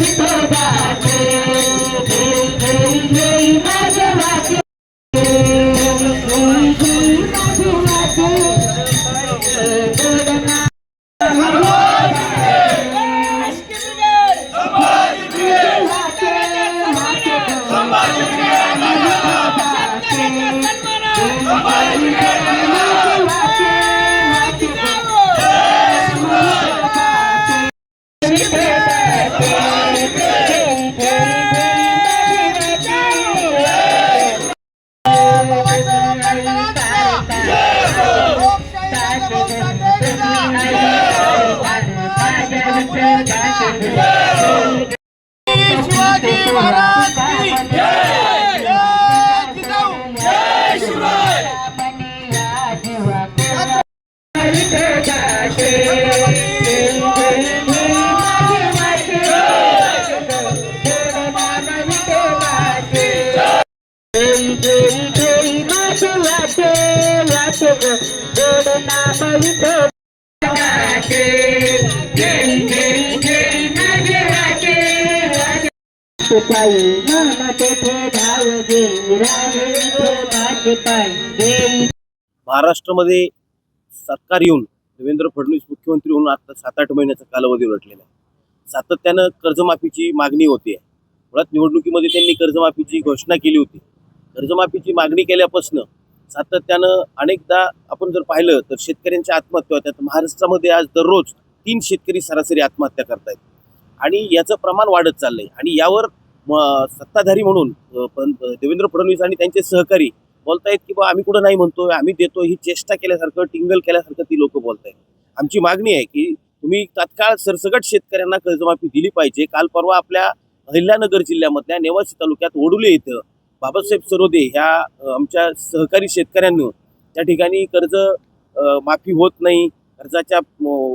Mr. Gadget, Mr. महाराष्ट्रामध्ये सरकार येऊन देवेंद्र फडणवीस मुख्यमंत्री होऊन आता सात आठ महिन्याचा कालावधी उलटलेला आहे. सातत्यानं कर्जमाफीची मागणी होते. मुळात निवडणुकीमध्ये त्यांनी कर्जमाफीची घोषणा केली होती. कर्जमाफीची मागणी केल्यापासून सातत्यानं अनेकदा आपण जर पाहिलं तर शेतकऱ्यांच्या आत्महत्या होत्या. महाराष्ट्रामध्ये आज दररोज तीन शेतकरी सरासरी आत्महत्या करतायत. आणि याचं प्रमाण वाढत चाललंय. आणि यावर म- सत्ताधारी म्हणून पण देवेंद्र फडणवीस आणि त्यांचे सहकारी बोलतायत की बा आम्ही कुठं नाही म्हणतोय आम्ही देतो ही चेष्टा केल्यासारखं टिंगल केल्यासारखं ती लोक बोलतायत. आमची मागणी आहे की तुम्ही तात्काळ सरसगट शेतकऱ्यांना कर्जमाफी दिली पाहिजे. काल परवा आपल्या अहिल्यानगर जिल्ह्यामधल्या नेवासी तालुक्यात ओढुले इथं बाबासाहेब सरोदे ह्या आमच्या सहकारी शेतकऱ्यांनी त्या ठिकाणी कर्ज माफी होत नाही. कर्जाच्या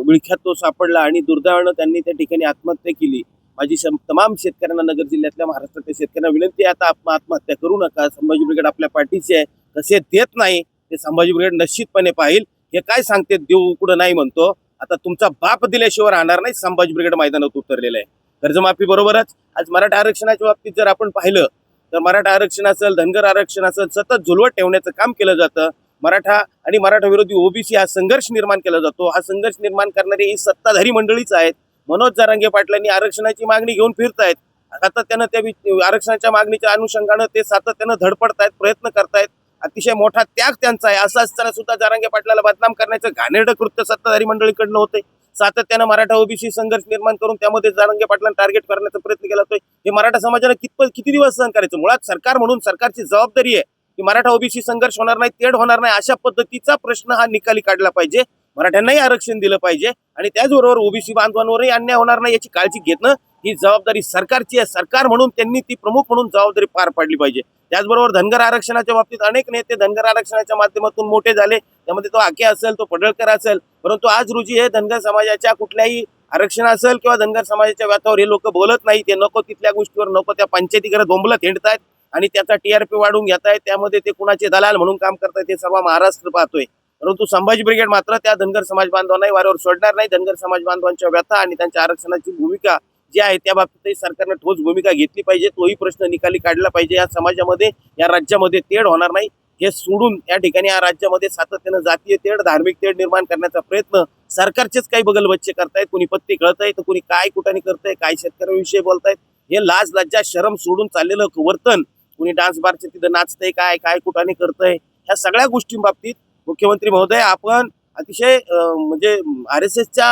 विळख्यात तो सापडला आणि दुर्दैवानं त्यांनी त्या ठिकाणी आत्महत्या केली. माझी तमाम शेतकऱ्यांना नगर जिल्ह्यातल्या महाराष्ट्रातल्या शेतकऱ्यांना विनंती आहे आता आपण आत्महत्या करू नका. संभाजी ब्रिगेड आपल्या पाठीशी आहे. तसे देत नाही ते संभाजी ब्रिगेड निश्चितपणे पाहिल. हे काय सांगते देऊ कुठं नाही म्हणतो. आता तुमचा बाप दिल्याशिवाय राहणार नाही संभाजी ब्रिगेड मैदानात उतरलेलं आहे. कर्जमाफी बरोबरच. आज मराठा आरक्षणाच्या बाबतीत जर आपण पाहिलं तर मराठा आरक्षण असेल धनगर आरक्षण असेल सतत झुलवत ठेवण्याचं काम केलं जातं. मराठा आणि मराठा विरोधी ओबीसी हा संघर्ष निर्माण केला जातो. हा संघर्ष निर्माण करणारी ही सत्ताधारी मंडळीच आहेत. मनोज जारांगे पाटलांनी आरक्षणाची मागणी घेऊन फिरतायत. सातत्यानं त्या आरक्षणाच्या मागणीच्या अनुषंगानं ते सातत्यानं धडपडतायत प्रयत्न करतायत. अतिशय मोठा त्याग त्यांचा आहे. असं असताना सुद्धा जारांगे पाटलाला बदनाम करण्याचं घाणेरडं कृत्य सत्ताधारी मंडळीकडनं होते सातत्यानं मराठा ओबीसी संघर्ष निर्माण करून त्यामध्ये जारांगे पाटलांना टार्गेट करण्याचा प्रयत्न केला जातोय. हे मराठा समाजानं कितपत किती दिवस सहन करायचं? मुळात सरकार म्हणून सरकारची जबाबदारी आहे की मराठा ओबीसी संघर्ष होणार नाही तेढ होणार नाही अशा पद्धतीचा प्रश्न हा निकाली काढला पाहिजे. मराठ्यांनाही आरक्षण दिलं पाहिजे आणि त्याचबरोबर ओबीसी बांधवांवरही अन्याय होणार नाही याची काळजी घेणं ही जबाबदारी सरकारची आहे. सरकार म्हणून त्यांनी ती प्रमुख म्हणून जबाबदारी पार पाडली पाहिजे. त्याचबरोबर धनगर आरक्षणाच्या बाबतीत अनेक नेते धनगर आरक्षणाच्या माध्यमातून मोठे झाले. त्यामध्ये तो आके असेल तो पडळकर असेल परंतु आज रोजी हे धनगर समाजाच्या कुठल्याही आरक्षण असेल किंवा धनगर समाजाच्या व्याथावर हे लोक बोलत नाही ते नको तिथल्या गोष्टीवर नको त्या पंचायती करत बोंबलत हिंडतायत आणि त्याचा टीआरपी वाढून घेत आहेत त्यामध्ये ते कुणाचे दलाल म्हणून काम करतायत हे सर्व महाराष्ट्र पाहतोय. परंतु संभाजी ब्रिगेड मात्र त्या धनगर समाज बांधवांनाही वाऱ्यावर सोडणार नाही. धनगर समाज बांधवांच्या व्यथा आणि त्यांच्या आरक्षणाची भूमिका जी आहे त्या बाबतीतही सरकारने ठोस भूमिका घेतली पाहिजे. तोही प्रश्न निकाली काढला पाहिजे. या समाजामध्ये या राज्यामध्ये तेढ होणार नाही. हे सोडून या ठिकाणी या राज्यामध्ये सातत्यानं जातीय तेढ धार्मिक तेढ निर्माण करण्याचा प्रयत्न सरकारचेच काही बगल बच्चे करतायत. कुणी पत्ते कळताय तर कुणी काय कुठाने करताय काय शेतकऱ्यांविषयी बोलतायत. हे लाज लज्जा शरम सोडून चाललेलं वर्तन कुणी डान्स बारचे तिथं नाचतंय काय काय कुठाने करतंय ह्या सगळ्या गोष्टींबाबतीत मुख्यमंत्री महोदय आपण अतिशय म्हणजे आर एस एसच्या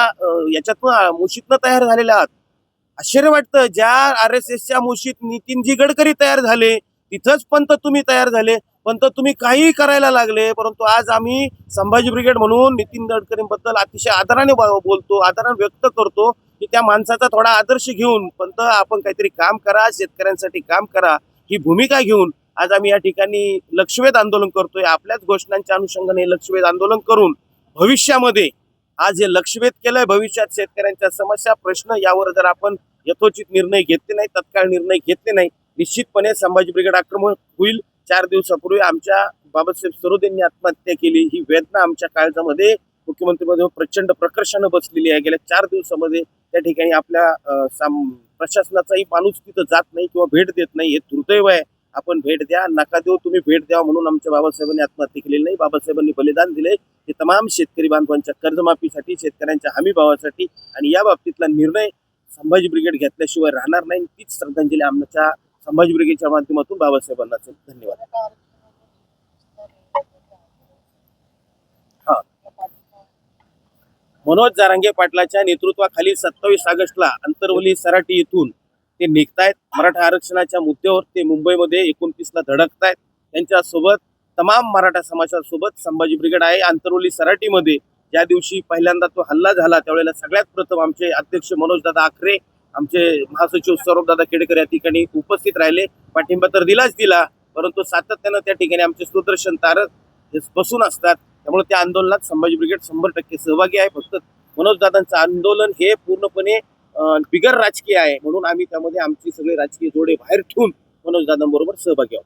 याच्यातनं मुशीतनं तयार झालेल्या आहात. आश्चर्य वाटतं ज्या आर एस एसच्या मुशीत नितीनजी गडकरी तयार झाले तिथंच पंत तुम्ही तयार झाले. पंत तुम्ही काहीही करायला लागले परंतु आज आम्ही संभाजी ब्रिगेड म्हणून नितीन गडकरींबद्दल अतिशय आदराने बोलतो आदराने व्यक्त करतो की त्या माणसाचा थोडा आदर्श घेऊन पंत आपण काहीतरी काम करा शेतकऱ्यांसाठी काम करा ही भूमिका घेऊन आज आम्ही या ठिकाणी लक्षवेध आंदोलन करतोय. आपल्याच घोषणांच्या अनुषंगाने लक्षवेध आंदोलन करून भविष्यामध्ये आज हे लक्षवेध केलंय. भविष्यात शेतकऱ्यांच्या समस्या प्रश्न यावर जर आपण यथोचित निर्णय घेतले नाही तत्काळ निर्णय घेतले नाही निश्चितपणे संभाजी ब्रिगेड आक्रमण होईल. चार दिवसापूर्वी आमच्या बाबासाहेब सरोदेंनी आत्महत्या केली. ही वेदना आमच्या काळजामध्ये मुख्यमंत्रीमध्ये प्रचंड प्रकर्षानं बसलेली आहे. गेल्या चार दिवसामध्ये त्या ठिकाणी आपल्या साम- प्रशासनाचाही माणूस तिथं जात नाही किंवा भेट देत नाही. हे दुर्दैव आहे. आपण भेट द्या नका देऊ तुम्ही भेट द्या म्हणून आमच्या बाबासाहेबांनी आत्महत्या केलेली नाही. बाबासाहेबांनी बलिदान दिले. हे तमाम शेतकरी बांधवांच्या कर्जमाफीसाठी शेतकऱ्यांच्या हमी भावासाठी आणि या बाबतीतला निर्णय संभाजी ब्रिगेड घेतल्याशिवाय राहणार नाही. तीच श्रद्धांजली आमच्या संभाजी ब्रिगेडच्या माध्यमातून बाबासाहेबांना असेल. धन्यवाद. हा. मनोज जारांगे पाटलाच्या नेतृत्वाखाली सत्तावीस ऑगस्टला अंतरवली सराटी येथून ते निघतायत. मराठा आरक्षणाच्या मुद्द्यावर ते मुंबईमध्ये एकोणतीसला धडकतायत. त्यांच्यासोबत तमाम मराठा समाजासोबत संभाजी ब्रिगेड आहे. आंतरोली सराटीमध्ये ज्या दिवशी पहिल्यांदा तो हल्ला झाला त्यावेळेला सगळ्यात प्रथम आमचे अध्यक्ष मनोजदादा आखरे आमचे महासचिव सौरभदादा केडकर या ठिकाणी उपस्थित राहिले. पाठिंबा तर दिलाच दिला परंतु सातत्यानं त्या ठिकाणी आमचे सुदर्शन तारक हे बसून असतात. त्यामुळे त्या आंदोलनात संभाजी ब्रिगेड शंभर टक्के सहभागी आहे. फक्त मनोजदादांचं आंदोलन हे पूर्णपणे बिगर राजकीय आहे म्हणून आम्ही त्यामध्ये आमची सगळे राजकीय जोडे बाहेर ठेवून मनोज दादांबरोबर सहभागी आहोत.